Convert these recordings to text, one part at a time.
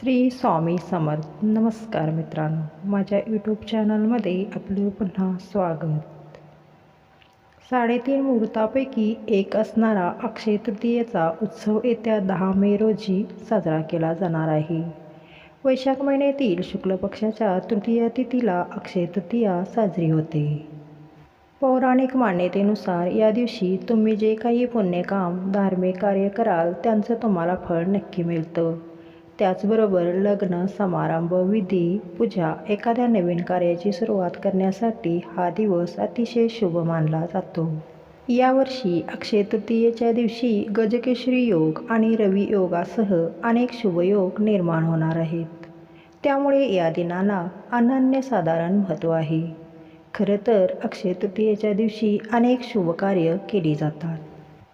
श्री स्वामी समर्थ. नमस्कार मित्रांनो. माझ्या यूट्यूब चॅनलमध्ये आपलं पुन्हा स्वागत. साडेतीन मुहूर्तापैकी एक असणारा अक्षय तृतीयेचा उत्सव येत्या दहा मे रोजी साजरा केला जाणार आहे. वैशाख महिन्यातील शुक्ल पक्षाच्या तृतीय तिथीला अक्षय तृतीया साजरी होते. पौराणिक मान्यतेनुसार या दिवशी तुम्ही जे काही पुण्यकाम धार्मिक कार्य कराल त्यांचं तुम्हाला फळ नक्की मिळतं. त्याचबरोबर लग्न समारंभ विधी पूजा एखाद्या नवीन कार्याची सुरुवात करण्यासाठी हा दिवस अतिशय शुभ मानला जातो. यावर्षी अक्षय तृतीयेच्या दिवशी गजकेशरी योग आणि रवी योगासह अनेक शुभयोग निर्माण होणार आहेत. त्यामुळे या दिनाला अनन्यसाधारण महत्त्व आहे. खरं तर अक्षय तृतीयेच्या दिवशी अनेक शुभ कार्य केली जातात.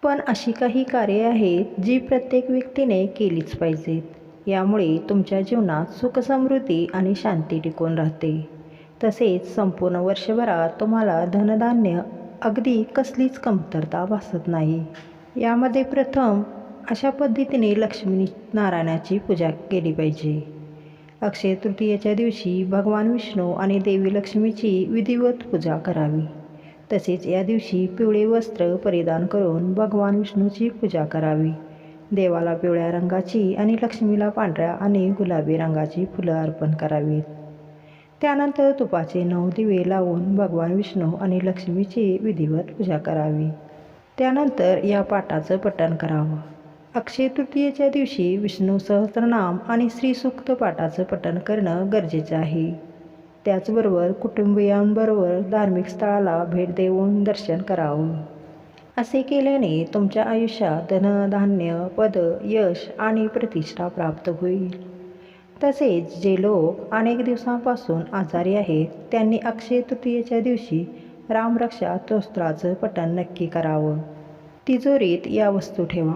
पण अशी काही कार्ये आहेत जी प्रत्येक व्यक्तीने केलीच पाहिजेत. यामुळे तुमच्या जीवनात सुखसमृद्धी आणि शांती टिकून राहते. तसेच संपूर्ण वर्षभरात तुम्हाला धनधान्य अगदी कसलीच कमतरता भासत नाही. यामध्ये प्रथम अशा पद्धतीने लक्ष्मी नारायणाची पूजा केली पाहिजे. अक्षय तृतीयेच्या दिवशी भगवान विष्णू आणि देवी लक्ष्मीची विधिवत पूजा करावी. तसेच या दिवशी पिवळे वस्त्र परिधान करून भगवान विष्णूची पूजा करावी. देवाला पिवळ्या रंगाची आणि लक्ष्मीला पांढऱ्या आणि गुलाबी रंगाची फुलं अर्पण करावीत. त्यानंतर तुपाचे नऊ दिवे लावून भगवान विष्णू आणि लक्ष्मीची विधिवत पूजा करावी. त्यानंतर या पाठाचं पठण करावं. अक्षय तृतीयेच्या दिवशी विष्णू सहस्रनाम आणि श्रीसूक्त पाठाचं पठण करणं गरजेचं आहे. त्याचबरोबर कुटुंबियांबरोबर धार्मिक स्थळाला भेट देऊन दर्शन करावं. असे केल्याने तुमच्या आयुष्यात धनधान्य पद यश आणि प्रतिष्ठा प्राप्त होईल. तसेच जे लोक अनेक दिवसांपासून आजारी आहेत त्यांनी अक्षय तृतीयेच्या दिवशी रामरक्षा तोस्त्राचं पठण नक्की करावं. तिजोरीत या वस्तू ठेवा.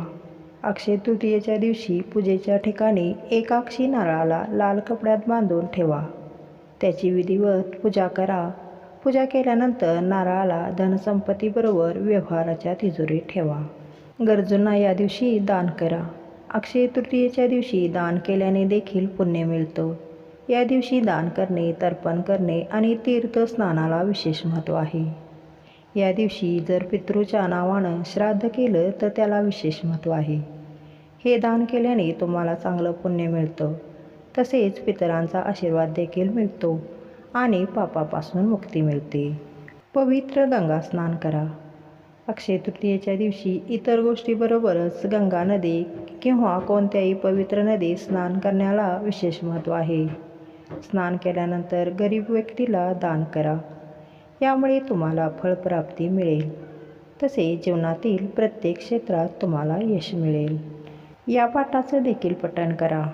अक्षय तृतीयेच्या दिवशी पूजेच्या ठिकाणी एकाक्षी नारळाला लाल कपड्यात बांधून ठेवा. त्याची विधिवत पूजा करा. पूजा केल्यानंतर नारळाला धनसंपत्तीबरोबर व्यवहाराच्या तिजोरीत ठेवा. गरजूंना या दिवशी दान करा. अक्षय तृतीयेच्या दिवशी दान केल्याने देखील पुण्य मिळतं. या दिवशी दान करणे तर्पण करणे आणि तीर्थस्नानाला विशेष महत्त्व आहे. या दिवशी जर पितृच्या नावानं श्राद्ध केलं तर त्याला विशेष महत्त्व आहे. हे दान केल्याने तुम्हाला चांगलं पुण्य मिळतं. तसेच पितरांचा आशीर्वाद देखील मिळतो. आणि पापापासून मुक्ती मिळते. पवित्र गंगा स्नान करा. अक्षय तृतीयेच्या दिवशी इतर गोष्टीबरोबरच गंगा नदी किंवा कोणत्याही पवित्र नदीत स्नान करण्याला विशेष महत्त्व आहे. स्नान केल्यानंतर गरीब व्यक्तीला दान करा. यामुळे तुम्हाला फळप्राप्ती मिळेल. तसे जीवनातील प्रत्येक क्षेत्रात तुम्हाला यश मिळेल. या पाठाचं देखील पठण करा.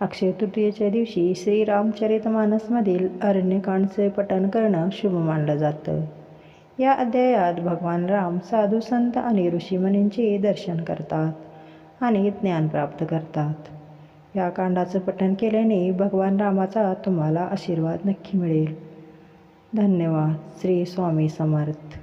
अक्षय तृतीयेच्या दिवशी श्रीरामचरितमानसमधील अरण्यकांडचे पठण करणं शुभ मानलं जातं. या अध्यायात भगवान राम साधू संत आणि ऋषीमुनींचे दर्शन करतात आणि ज्ञान प्राप्त करतात. या कांडाचं पठण केल्याने भगवान रामाचा तुम्हाला आशीर्वाद नक्की मिळेल. धन्यवाद. श्री स्वामी समर्थ.